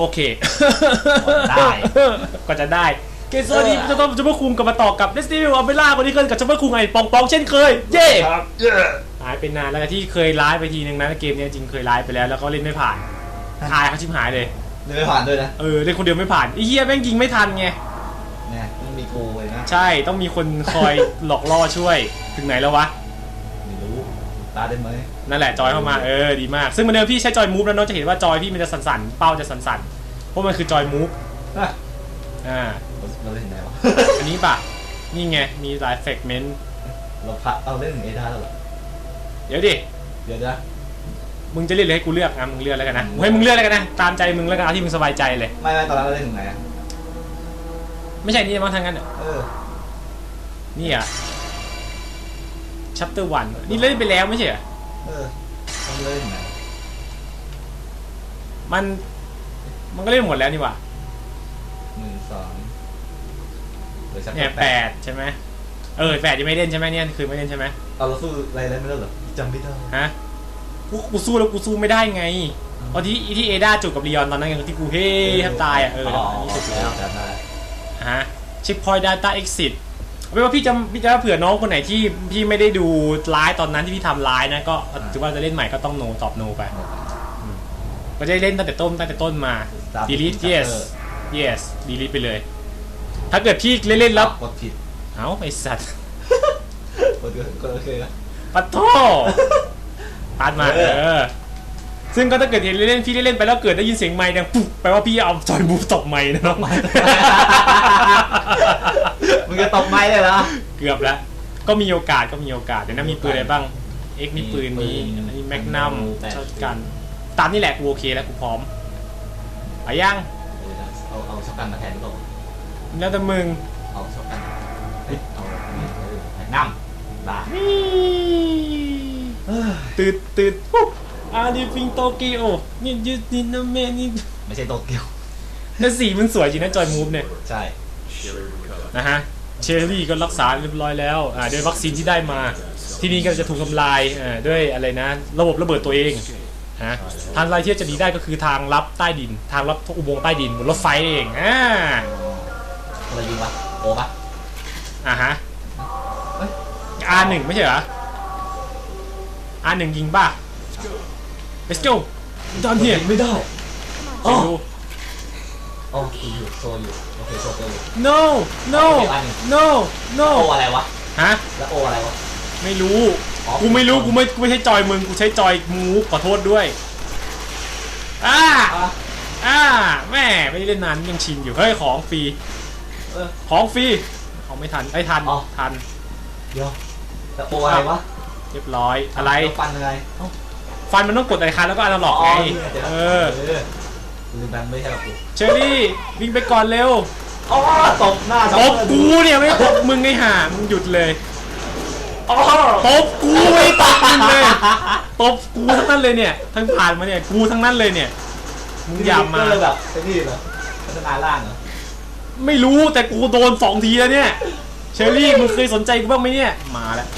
โอเค ได้ ก็จะได้เกมสวัสดีจะต้องจะมาคุมกับมาต่อกับ Destiny Will Umbrella คนนี้เคยกับจะมาคุมไอ้ปองปองเช่นเคย เย้ครับเย้หายไปนานแล้วที่เคยไลฟ์ไปทีนึงนะเกมเนี้ยจริงเคยไลฟ์ไปแล้วแล้วก็เล่นไม่ผ่านอายเขาชิบหายเลยนี่ไม่ผ่านด้วยนะ เออเล่นคนเดียวไม่ผ่านไอ้เหี้ยแม่งยิงไม่ทันไงเนี่ยมันมีกูเลยนะ ใช่ต้องมีคนคอยหลอกล่อช่วยถึงไหนแล้ววะไม่รู้ตาได้ไหมนั่นแหละจอยเข้ามาเออดีมาก ซึ่งเหมันเดิมพี่ใช้จอยมูฟแล้วเน้องจะเห็นว่าจอยพี่มันจะสั่นๆเป้าจะสั่นๆ เพราะมันคือจอยมูฟอะอ่า เราเล่นไหนวะอันนี้ป่ะนี่ไง มีหลายเฟกเมนต์ เราพักเอาเล่นถึงเอดาแล้วเหรอเดี๋ยวดิ เดี๋ยวนะมึงจะเล่นหรือให้กูเลือกอะมึงเลือกแล้วกันนะกูให้มึงเลือกแล้วกันนะ ตามใจมึงแล้วกันเอาที่มึงสบายใจเลย ไม่ไม่ตอนนั้นเราเล่นถึงไหนอะไม่ใช่นี่มั้งทางนั้นอะเออนี่อะ chapter one นี่เล่นไปแล้วไม่ใช่เหรอเออต้องเล่นถึงไหนมัน มันก็เล่นหมดแล้วนี่หว่าหนึ่งสองหรือชักเนี่ยแปดใช่ไหมเออแปดยังไม่เล่นใช่ไหมเนี่ยคือไม่เล่นใช่ไหมเอาเราสู้อะไรเล่นไม่ได้เหรอจำไม่ได้ฮะกูกูสู้แล้วกูสู้ไม่ได้ไงตอนที่ที่เอดาจูบกับลีออนตอนนั้นไงที่กูเฮ้แทบตายอะเอออ๋ออันนี้เสร็จแล้วจำได้ฮะเช็คพอยต์ data exit เอาเป็นว่าพี่จะพี่จะเผื่อน้องคนไหนที่พี่ไม่ได้ดูไลฟ์ตอนนั้นที่พี่ทำไลฟ์นะก็ถือว่าจะเล่นใหม่ก็ต้องโนตอบโนไป ก็จะได้เล่นตั้งแต่ต้นตั้งแต่ต้นมา delete yes yes delete ไปเลย ถ้าเกิดพี่เล่นๆแล้วกดผิดเอ้าไอสัตว์กดกดโอเคนะปัดโทปาดมาเอเออ อซึ่งก็ถ้าเกิดเห็นเล่นๆพี่เล่นๆไปแล้วเกิดได้ยินเสียงไม้ดังปุ๊บแปลว่าพี่เอาจอยมูฟตบไม้นะน้อง มึงจะตบไม้เลยเหรอ เกือบแล้ว ก็มีโอกาสก็มีโอกาสเดี๋ยวนะมีปืนอะไรบ้าง เอ็กมีปืนมีนี้ปืนอันนี้แมกนัมแปด ช็อตกัน ตามนี่แหละกูโอเคแล้วกูพร้อมไปยังเอาเอาช็อตกันมาแทนดีกว่าแล้วแต่มึงเอาช็อตกันเฮ้ยเอานี่เออแมกนัมได้ตืดตืดปุ๊บอาดิฟิงโตเกียวนี่ยืดนี่นะแม่นี่ไม่ใช่โตเกียวแล้วสีมันสวยจริงนะจอยมูฟเนี่ยใช่นะฮะเชอรี่ก็รักษาเรียบร้อยแล้วอ่าด้วยวัคซีนที่ได้มา ที่นี่ก็จะถูกทำลายอ่าด้วยอะไรนะ ระบบระเบิดตัวเอง ฮะทางไรที่จะหนีได้ก็คือทางลับใต้ดิน ทางลับอุโมงค์ใต้ดินบนรถไฟเองอ่าอะไรยิงวะโอ้ปะอ่าฮะเฮ้ย R หนึ่งไม่ใช่เหรอ R หนึ่งยิงป่ะ let's go down here ไม่ได้เดี๋ยวดูอ๋อคืออยู่โซอยู่โอเคโซเกอร์อยู่ no no โอเคอันหนึ่ง no no โออะไรวะฮะแล้วโออะไรวะ ไม่รู้อ๋อกูไม่รู้ กูไม่ กูไม่ใช่จอยมึง กูใช้จอยมูฟขอโทษด้วยอ่าอะอ่าแม่ไม่ได้เล่นนานยังชินอยู่ เฮ้ย ของฟรีเออ ของฟรีของไม่ทันไอ้ยทัน อ๋อ ทัน เดี๋ยวแล้วโออะไรวะเรียบร้อย อะไร แล้วฟันอะไรเอ้าฟันมันต้องกดอะไรคันแล้วก็อนาล็อกไง เดี๋ยวเอเอออลืมแบงค์ไม่ใช่หรอกกูเชอรี่วิ่งไปก่อนเร็วอ๋อตบหน้าตบกูเนี่ยไม่ตบมึงไงห่ามึงหยุดเลย อ๋อตบกูไม่ตบมึงเลยตบกูทั้งนั้นเลยเนี่ยทั้งผ่านมาเนี่ยกูทั้งนั้นเลยเนี่ยมึงอย่ามาก็เลยแบบไอ้นี่เหรอพัฒนาล่างเหรอไม่รู้แต่กูโดนสองทีแล้วเนี่ยเชอรี่มึงเคยสนใจกูบ้างไหมเนี่ยมาแล้ว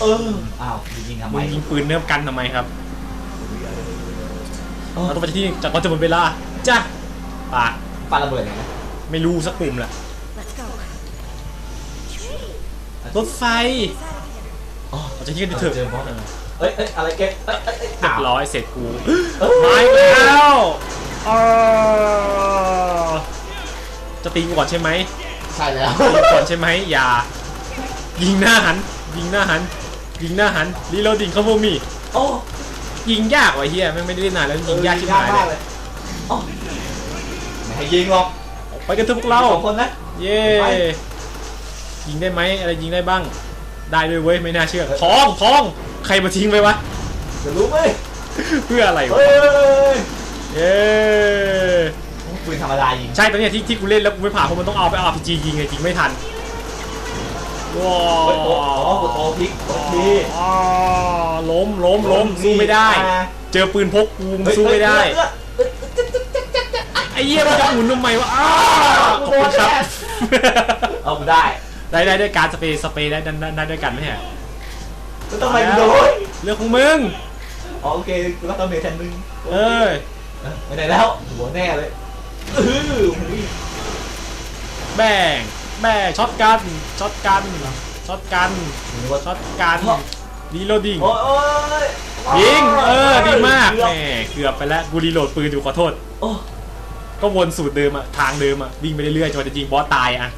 เอออ้าวยิงทำไมมึงยิงปืนเนิบกันทำไมครับเออเราต้องไปที่นี่จากก่อนจะหมดเวลาจ้ะป่ะปาระเบิดยังไงไม่รู้สักปุ่มแหละ Let's go. รถไฟ อ๋อเราจะที่กันดิเถอะเจอบอสเอ้ยเอ้ยอะไรเก๊กเอ้ยเอ้ยเอ้ยเรียบอ้าวร้อยเสร็จกูเอ้ยมาอีกแล้วอ่าจะตีกูก่อนใช่ไหมใช่แล้วตีก่อนใช่ไหมอย่า ยิงหน้าหัน ยิงหน้าหัน ยิงหน้าหันรีโหลดิ้งเข้าโมมีโอ้ยิงยากว่ะเฮียแม่งไม่ได้เล่นนานแล้วยิงยากชิบหายมากเลเลยยอ๋อไม่ให้ยิงหรอกไปกันเถอะพวกเราสองคนนะเย้ไปยิงได้ไหมอะไรยิงได้บ้าง ได้ด้วยเว้ยไม่น่าเชื่อทองทองใครมาทิ้งไปวะจะรู้ไหมเพื่ออะไรวะเฮ้ยเฮ้ยเฮ้ยเย้ปืนธรรมดายิงใช่ตอนเนี้ยที่ที่กูเล่นแล้วกูไม่ผ่านเพราะมันต้องเอาไปเอา RPG ยิงไงยิงไม่ทันว้าเฮ้ยโอ้โหกดโอพลิกโอเคอ่าล้มล้มล้มสู้ไม่ได้ เจอปืนพกกูมึงสู้ไม่ได้เฮ้ยเฮ้ยเฮ้ยไอ้เหี้ยมันจะหมุนทำไมวะอ้าขอบคุณครับเอากูได้ ได้ได้ด้วยการสเปรย์สเปรย์ได้ได้ได้ด้วยกันไหมฮะแล้วทำไมมึงโดนเรื่องของมึงอ๋อโอเคกูรับตำแหน่งแทนมึงเอ้ยเอ้ยไม่ได้แล้วหัวแน่เลยเออหุ้ยแบ่งแบ่งช็อตกันช็อตกันช็อตกันหรือว่าช็อตกันรีโหลดิ้งโอ้ยโอ้ยยิงเออดีมากเกืแหอบมเกือบไปแล้วกูรีโหลดปืนอยู่ขอโทษโอ้ก็วนสูตรเดิมอะทางเดิมอะวิ่งไปเรื่อยๆจนจะยิงบอสตายอะ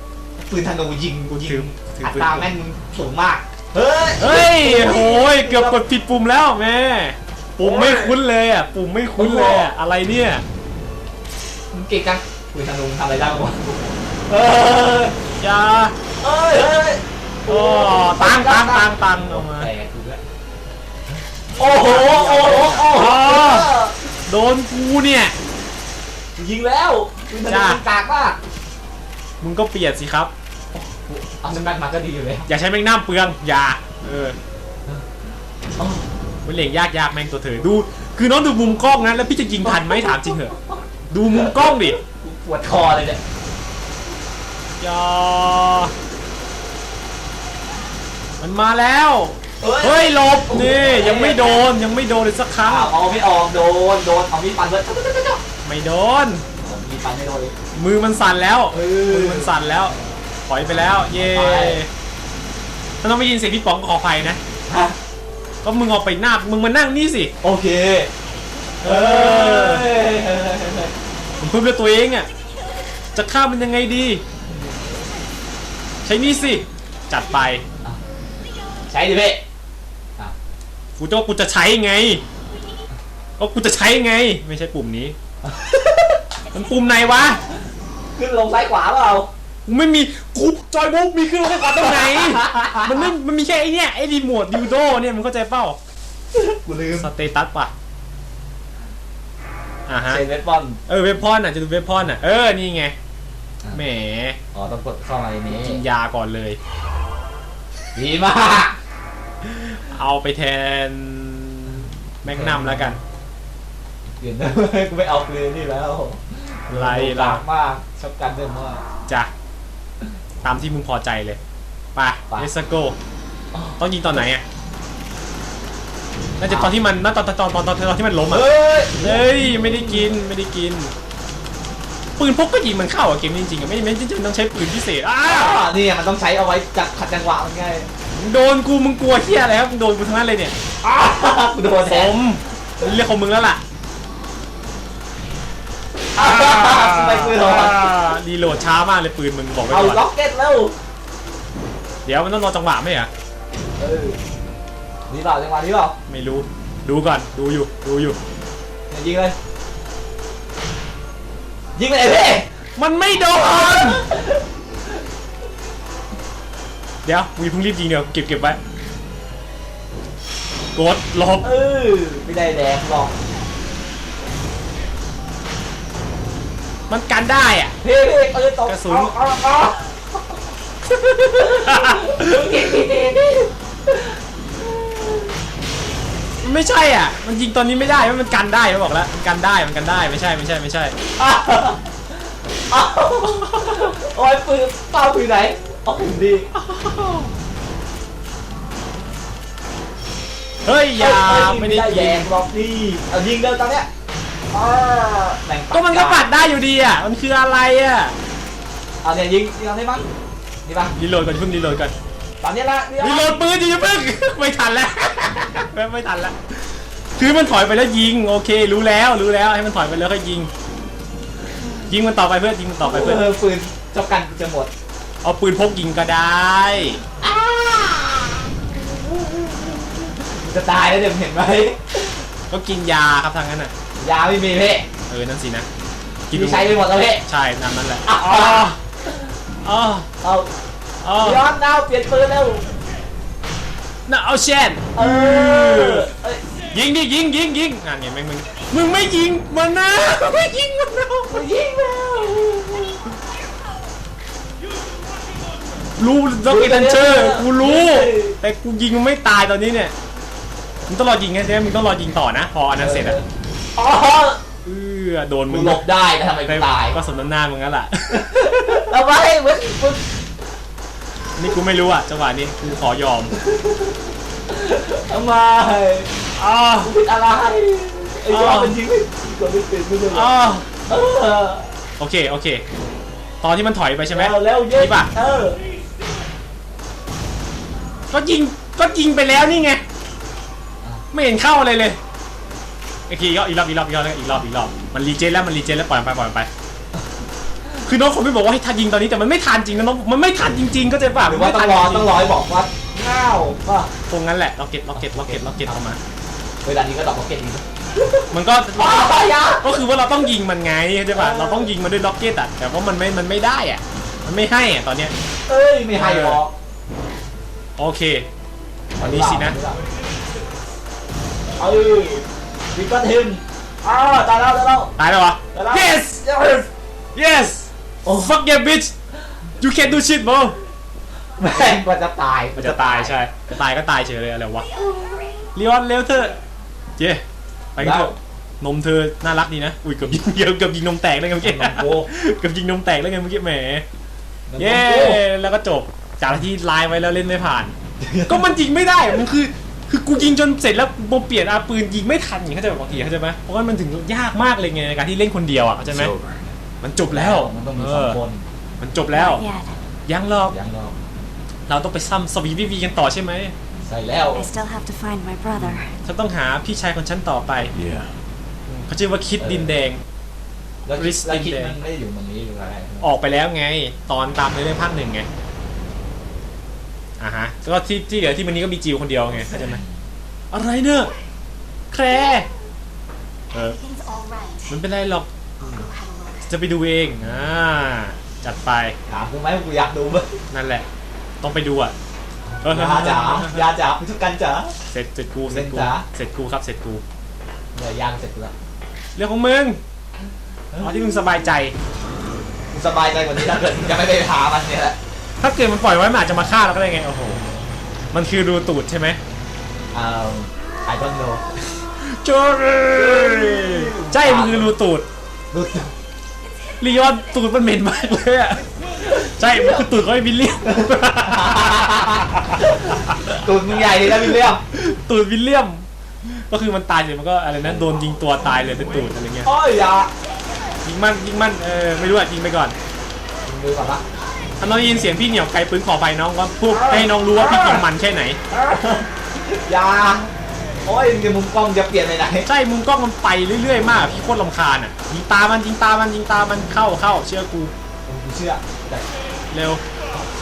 ปืนธนูยิงกูยิถืองถืออัปืนตราแม่นสูงมาก เฮ้ย เฮ้ยโอ้ยเกือบกดผิดปุ่มแล้วแม่ปุ่มไม่คุ้นเลยอะปุ่มไม่คุ้นเลยอะอะไรเนี่ยมึงเก่งจังปืนธนูมึงทำอะไรได้บ้างวะเอออย่าเอ้ยเอ้ยโอ้ตังตังตังตังออกมาแตกกูแล้วโอ้โหโอ้โหโอ้โหโดนกูเนี่ยยิงแล้วปืนธนูจ้ามันกากมาก มึงก็เปลี่ยนสิครับ เอาสแมัคมาก็ดีอยู่เลยอย่าใช้แมงน้ำเปลืองอย่าเออโอ้เป็นเหล่งยากยากแม่งตัวเธอดู คือน้องดูมุมกล้องนะแล้วพี่จะยิงทันไหมถามจริงเหอะดูมุมกล้องดิกูปวดคอเลยเนี่ยอย่ามันมาแล้ว เฮ้ยหลบนี่ยังไม่โดนยังไม่โดนเลยสักครั้งอ้าวเอาไม่ออกโดนโดนเอามีดฟันเลยไม่โดน มีดฟันไม่โดนเลย มือมันสั่นแล้ว เออ มือมันสั่นแล้ว ถอยไปแล้ว เย่ไป ถ้าต้องไม่ยินเสียงพี่ป๋องก็ขออภัยนะ ฮะก็มึงเอาไปหน้า มึงมานั่งนี่สิ โอเคเออ ผมเพิ่มด้วยตัวเองอะ จะฆ่ามันยังไงดี ใช้นี่สิ จัดไป ใช้ดิเพ่กูจะว่ากูจะใช้ไงก็กูจะใช้ไง ไม่ใช่ปุ่มนี้ มันปุ่มไหนวะ ขึ้นลงซ้ายขวาเปล่ากูไม่มีกูจอยบุ๊กมีเครื่องให้ขวาตรงไหน มันไม่มันมีแค่ไอ้เนี่ยไอ้รีโมทดิวโดเนี่ยมึงเข้าใจเปล่ากูลืมสเตตัสป่ะอ่าฮะเซนเวสบอลเออเวบพอนอะจะดูเวบพอนอะเออนี่ไงแหมอ๋อต้องกดเข้ามาในนี้กินยาก่อนเลยดีมาก เอาไปแทนแมกนัมแล้วกันเปลี่ยนเลยกูไม่เอาปืนนี่แล้ว ไรล่ะกากมากชอบกันเดิมมากจ้ะตามที่มึงพอใจเลยไปไปเลสโกต้องยิงตอนไหนอะน่าจะตอนที่มันน่าตอนตอนตอนตอนตอนตอนที่มันล้มอะเฮ้ยเฮ้ยไม่ได้กินไม่ได้กิน ปืนพกก็ยิงมันเข้าอะเกมนี้จริงๆอะไม่ไม่จริงๆต้องใช้ปืนพิเศษอ้าอ่านี่มันต้องใช้เอาไว้จัดขัดจังหวะมันไงมึงโดนกูมึงกลัวเฮียอะไรครับมึงโดนกูทั้งนั้นเลยเนี่ยอ้ากูโดนผแทนมเรียกของมึงแล้วล่ะ อ้ากูไปปืนเหรอรีโหลดช้ามากเลยปืนมึงบอกไว้เอาก่อนล็อกเก็ตแล้วเดี๋ยวมันต้องรอจังหวะไหมอะเออนี่เปล่าจังหวะนี้เปล่าไม่รู้ดูก่อนดูอยู่ดูอยู่ เนี่ยยิงเลย ยิงไปไหนเพ่มันไม่โดนเดี๋ยวมึงอย่าเพิ่งรีบยิงเดี๋ยวเก็บเก็บไว้กดลบเออไม่ได้แดงหรอก มันกันได้อะเพ่เพ่เออตกกระสุน เอาเอาเอาเก่งเก่งเก่งเก่งมันไม่ใช่อะ มันยิงตอนนี้ไม่ได้เพราะมันกันได้เขาบอกแล้ว มันกันได้ มันกันได้ ไม่ใช่ ไม่ใช่ ไม่ใช่อ้าวอ้าวโอ้ยปืนเป้าปืนไหนอ๋อปืนดีเฮ้ย อย่าเอ้ยไม่ได้แดยิงงหรอกนี่เอายิงเดินตอนเนี้ยอ้า แบ่งก็มันก็ปัดได้อยู่ดีอะ มันคืออะไรอะเอาเนี่ยยิงยิงเอาได้มั้งนี่ป่ะรีโหลดก่อนเพิ่งรีโหลดก่อนตอนนี้ละนี่รีโหลละดปืนอย่าเพิ่งไม่ทันแล้วไม่ไม่ทันแล้วคือมันถอยไปแล้วยิงโอเค รู้แล้วรู้แล้วให้มันถอยไปแล้วก็ยิง ยิงมันต่อไปเพื่อนยิงมันต่อไปเพื่อนเออปืนจบกันกูจะหมด เอาปืนพกยิงก็ได้กูจะตายแล้วเดี๋ยวมึงเห็นไหมก็กินยาครับทางนั้นน่ะ ยาไม่มีเพ่เออนั่นสินะกินใช้ไปหมดแล้วเพ่ใช่ตามนั้นแหละอ้าวอ๋ออ๋อเอาอ๋อย้อนดาวเปลี่ยนปืนแล้วน่ะเอาเช่นเออเอ้ยยิงดิยิงยิงยิงงานไงแม่งมึงมึงไม่ยิงมันนะไม่ยิงมันนะกูยิงแล้วรู้ล็อกเก็ตลันเชอร์กูรู้ แต่กูยิงมันไม่ตายตอนนี้เนี่ยมึงต้องรอยิงไงใช่ไหมมึงต้องรอยิงต่อนะ พออันนั้นเสร็จอะ อ๋อเออโดนมึมึงงหลบได้แต่ทำไมกูตายก็สมน้ำหน้ามึงนั่นแหละ ทำไมมึงมึงนี่กูไม่รู้อะจังหวะนี้กูขอยอมทำไมอ้ากูผิดอะไรไอ้ยอดมันยิงไม่ยิงกว่าไม่เป็นไม่ใช่เหรออ้าเออขโอเคโอเค ตอนที่มันถอยไปใช่ไหมเร็วเร็วเย็นี่ป่ะเออก็ยิงก็ยิงไปแล้วนี่ไง ไม่เห็นเข้าอะไรเลยโอเคอีกรอบอีกรอบอีกรอบอีกรอบอีกรอบอีกรอบมันรีเจนแล้วมันรีเจนแล้วปล่อยมันไปปล่อยมันไป คือน้องผมไม่บอกว่าให้ทันยิงตอนนี้แต่มันไม่ทันจริงนะน้องมันไม่ทันจริงๆก็จะแบบหรือว่าต้องรอต้องรอให้บอกว่าง้าวป่ะตรงนั้นแหละล็อกเก็ตล็อกเก็ตล็อกเก็ตล็อกเก็ตออกมาเวลานี้ก็ดอกพ็อกเก็ตดีนะมันก็อ้าวอยาก็คือว่าเราต้องยิงมันไงใช่ป่ะเราต้องยิงมันด้วยล็อกเก็ตอะแต่ว่ามันไม่มันไม่ได้อะมันไม่ให้อะตอนเนี้ยเอ้ยไม่ให้หรอกโอเคตอนนี้สินะเอ้ย วิกก็ทิมอ้าวตายแล้วตายแล้วตายแล้ววะ ตายแล้ว yes yes yes โอ้ fuck yeah bitch you can do shit bro แม่งกว่าจะตายมันจะตายใช่จะตายก็ตายเฉยเลยอะไรวะเลียนเร็วเธอะเจ๊ไปกันเถอะนมเธอน่ารักดีนะอุ้ยเกือบยิงเกือบยิงนมแตกเลยไงเมื่อกี้นมโกเกือบยิงนมแตกแล้วไงเมื่อกี้แหมนมเย้โกแล้วก็จบจากที่ไลน์ไว้แล้วเล่นไม่ผ่าน ก็มันยิงไม่ได้มันคือ คือกูยิงจนเสร็จแล้วโมเปลี่ยนอาปืนยิงไม่ทันอย่างเข้าใจไหมบางทีเข้าใจไหมเพราะว่ามันถึงยากมากเลยไงในการที่เล่นคนเดียวอะเข้าใจไหม It's over. มันจบแล้วมันต้องมีเอสองอคนมันจบแล้ว Not yet. ยังหรอกยังรอเราต้องไปซ้ำสวีวีวีกันต่อใช่ไหมใส่แล้ว I still have to find my brother. ฉันต้องหาพี่ชายของฉันต่อไป Yeah. เขาชื่อว่าคิดดินแดง แล้วคิด Risk แล้วคิด in มันไม่ได้อยู่ตรงนี้หรืออะไร ออกไปแล้วไง ตอนตามในเรื่องภาคหนึ่งไง อ่าฮะแล้วก็ที่ที่เหลือที่มันนี้ก็มีจิวคนเดียวไงเข้าใจไหมอะไรเนอะแครเออ Everything's all right. มันเป็นไรหรอก Go have a look. จะไปดูเองอ่าจัดไปถามกูไหมกูอยากดูมั้ยนั่นแหละ ต้องไปดูอะเออยาจ๋ายาจ๋าพุทธกันจ๋าเสร็จเสร็จกูเสร็จกูเล่นจ๋าเสร็จกูครับเสร็จกูเนี่ยย่างเสร็จแล้วเรื่องของมึงเอาที่มึงสบายใจกูสบายใจกว่านี้ถ้าเกิดมึงจะไม่ไปหามันเนี่ยแหละ ถ้าเกิดมันปล่อยไว้มันอาจจะมาฆ่าเราก็ได้ไงโอ้โหมันคือรูตูดใช่ไหมอ่า I don't know จอร์ใช่มันคือรูตูดดูลีออนตูดมันเหม็นมากเลยอะใช่มันคือตูดของไอ้วิลเลียมตูดมึงใหญ่เลยนะวิลเลียมตูดวิลเลียม ก็คือมันตายเสร็จมันก็อะไรนะโดนยิงตัวตายเลยเป็นตูดอะไรเงี้ยโอ้ยอยายิงมันยิงมันเออไม่รู้อะยิงไปก่อน มึงดูก่อนปะ ถ้าน้องได้ยินเสียงพี่เหนียวไกลปืนขอไปน้องว่าพวกให้น้องรู้ว่าพี่ยิงมันแค่ไหน อยาโอ้ยมึงมุมกล้องจะเปลี่ยนไปไหนใช่มุมกล้องมันไปเรื่อยๆ มากพี่โคตรลำคาญอะยิงตามันยิงตามันยิงตามันเข้าเข้าเชื่อกูกูเชื่อแต่เร็ว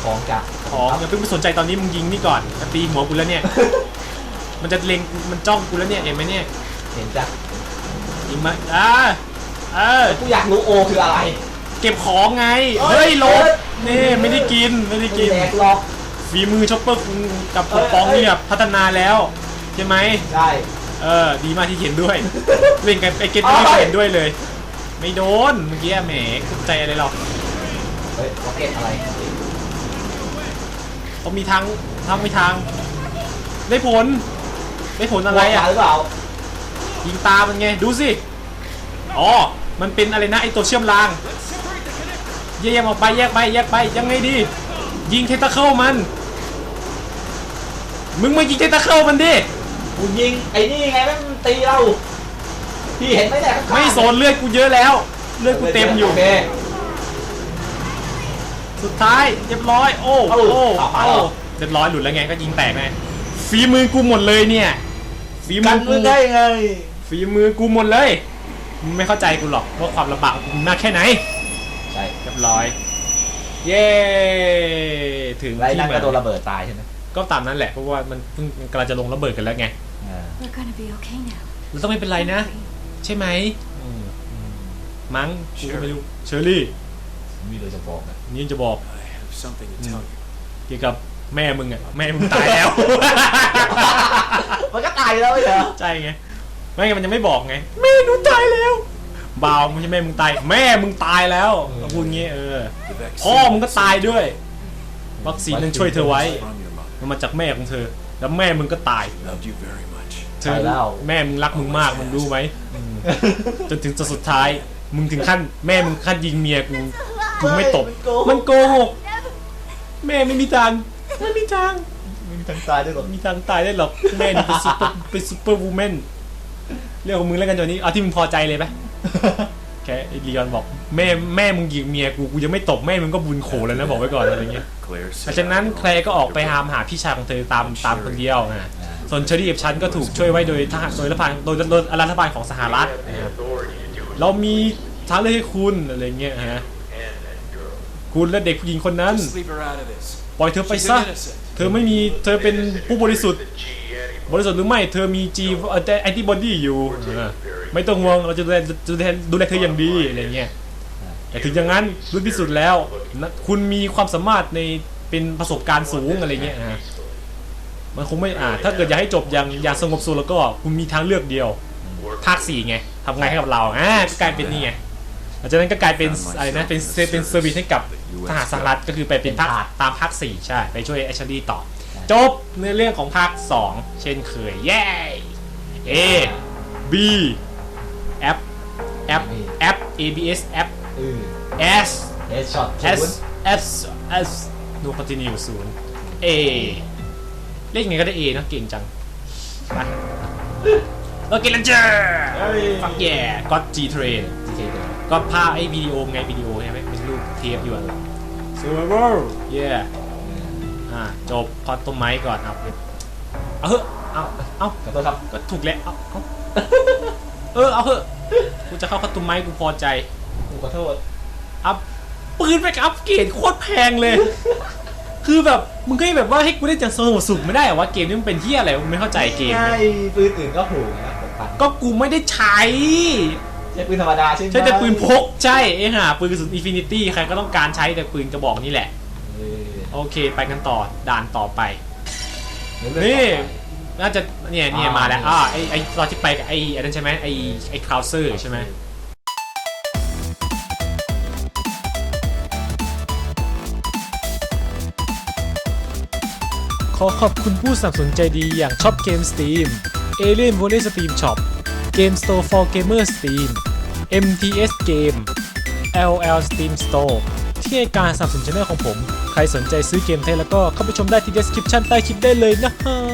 ของจากของอย่าเพิ่งไปสนใจตอนนี้มึงยิงนี่ก่อนจะตีหัวกูแล้วเนี่ย มันจะเล็งกูมันจ้องกูแล้วเนี่ยเห็นไหมเนี่ยเห็นจ้ะยิงมาอ่าเออกูอยากรู้โอคืออะไร เก็บของไงเอ้เฮ้ยยลบ นี่ไม่ได้กินไม่ได้กินแดกหรอกฝีมือช็อปเปอร์กูกับเอ้ปยกป้องเอ้ยเนี่ยพัฒนาแล้วใช่ไหมใช่เออดีมากที่เห็นด้วยเล่นกันไอเกตไม่เอ้ยเห็นด้วยเลย ไม่โดนเมื่อกี้แหมสนใจอะไรหรอกเฮ้ยล็อกเก็ตอะไรต้องมีทางทางมีทาง ได้ผล ได้ผลอะไรอะหรือเปล่ายิงตามันไงดูสิอ๋อมันเป็นอะไรนะไอตัวเชื่อมราง แยกออกไปแยกไปแยกไปยังไงดี ยิงเทตาเคิลมัน มึงมายิงเทตาเคิลมันดิกูยิงไอ้นี่ไงมันตีเราพี่เห็นไหมเนี่ยข้างๆไม่สนเลือดกูเยอะแล้ว เลือดกูเต็มอยู่ โเค สุดท้ายเรียบร้อย โอ้เอ้าโอ้เอาเอาโอ้เรียบร้อยหลุดแล้วไงก็ยิงแตกไงฝีมือกูหมดเลยเนี่ยฝีมืกัอกูมึงได้ไง ฝีมือกูหมดเลยมึงไม่เข้าใจกูหรอกว่าความลำบากของกูมากแค่ไหน เรียบร้อย เย้ถึงไล่ที่นั่นหมาก็โดนยระเบิดตายใช่ไหมก็ตามนั้นแหละเพราะว่ามันเพิ่งกำลังจะลงระเบิดกันแล้วไงอ่า We're gonna be okay now. แล้วต้องไม่เป็นไรนะ ใช่ไหมอืมอืมมั้งกูก็ไม่รู้เชอรี่มีเลยจะบอกนะนี่จะบอก I have something to tell you. เกี่ยวกับแม่มึงอะแม่มึงตายแล้ว มันก็ตายแล้วไม่เหรอ ใช่ไงไม่งั้นมันยังไม่บอกไงแม่หนูตายแล้ว บาวไม่ใช่แม่มึงตายแม่มึงตายแล้วก็พูดงี้เออ The vaccine พ่อมึงก็ตายด้วย วัคซีนนั้นช่วยเธอไว้ from your mother. มันมาจากแม่ของเธอ แล้วแม่มึงก็ตาย Loved you very much. เธอแม่มึงรักมึงมากมึงรู้ไหมจนถึงจุดสุดท้าย มึงถึงขั้นแม่มึงขั้นยิงเมียกูกูไม่ตบมันโกหกแม่ไม่มีทางไม่มีทางมึงทางตายด้วยเหรอมีทางตายได้หรอกแม่นี่เป็นซุปเปอร์เป็นซุปเปอร์วูแมนเรื่องของมึงแล้วกันจอนี้เอาที่มึงพอใจเลยปะแค่ แค่ไอ้ลีออนบอกแม่แม่มึงยิงเมียกูกูยังไม่ตบแม่มึงก็บุญโขแล้วนะบอกไว้ก่อนอะไรเงี้ย Claire เพราะ said ฉะนั้น I แคลร์ก็ออกไปหามหาพี่ชายของเธอตามตามคนเดียวนะส่วนเชอรี่กับฉันก็ถูกช่วยไว้โดยทหารโดยรัฐบาลโดยโดยรัฐบาลของสหรัฐนะครับเรามีทางเลือกให้คุณอะไรเงี้ยฮะคุณและเด็กผู้หญิงคนนั้น Just leave her out of this. ปล่อยเธอไป She's ซะ innocent. เธอไม่มีเธอเป็นผู้บริสุทธิ์ บริสุทธิ์หรือไม่เธอมีจีแอนติบอดีอยู่ไม่ต้องห่วงเราจะดูแลดูแลดูแลเธออย่างดีอะไรเงี้ยแต่ถึงอย่างนั้นรู้ที่สุดแล้วคุณมีความสามารถในเป็นประสบการณ์สูงอะไรเงี้ยนะมันคงไม่อ่าถ้าเกิดอยากให้จบอย่างอย่างสงบสุขแล้วก็คุณมีทางเลือกเดียวภาคสี่ไงทำไงให้กับเราอ่าก็กลายเป็นนี่ไงหลังจากนั้นก็กลายเป็นอะไรนะเป็นเป็นเซอร์วิสให้กับทหารสหรัฐก็คือไปเป็นภาคตามภาคสี่ใช่ไปช่วยแอชลีต่อ จบในเรื่องของภาค 2 เช่นเคย เย้ A B แอปแอปแอป ABS แอปเออ S เอสช็อต S S S no continue ศูนย์ A เลขไงก็ได้ A เนอะเก่งจังไปโอเคลันเจอร์ฟักแย่ก็ G Train จีเคเดี๋ยวก็ภาพไอ้วิดีโอไงวิดีโอใช่ไหมเป็นรูปเทปอยู่อะ Server yeah อ่าจบพอต้นไม้ก่อนครับเอาเถอะเอาเอาขอโทษครับก็ถูกแล้วเอาเอาเออเอาเถอะกูจะเข้าคัตตุไม้กูพอใจผมขอโทษอัพปืนไปกับอัพเกรดโคตรแพงเลย คือแบบมึงก็ให้แบบว่าให้กูได้จังสนุกสุขไม่ได้เหรอวะเกมนี้มันเป็นที่อะไรมึงไม่เข้าใจเกมใช่เนี่ยปืนอื่นก็ถูกนะผมปันก็กูไม่ได้ใช้ใช้ปืนธรรมดาใช่ไหมใช้แต่ปืนพกใช่ไอ้ห่าปืนกระสุนอินฟินิตี้ใครก็ต้องการใช้แต่ปืนกระบอกนี่แหละเออ โอเคไปกันต่อด่านต่อไปเดี๋ยวเรื่องนี่ต่อไปน่าจะเนี่ยเนี่ยอ่ามมาแล้วนี่อ่าไอไอตอนที่ไปกับไอไอ้นั่นใช่ไหมไอไอคราวเซอร์ใช่ไหมขอขอบคุณผู้สนับสนุนใจดีอย่างช็อปเกม Steam Alien Volley Steam Shop Game Store for Gamer Steam MTS Game LL Steam Store ที่ให้การสนับสนุนช่องของผม ใครสนใจซื้อเกมไทยแล้วก็เข้าไปชมได้ที่ description ใต้คลิปได้เลยนะฮะ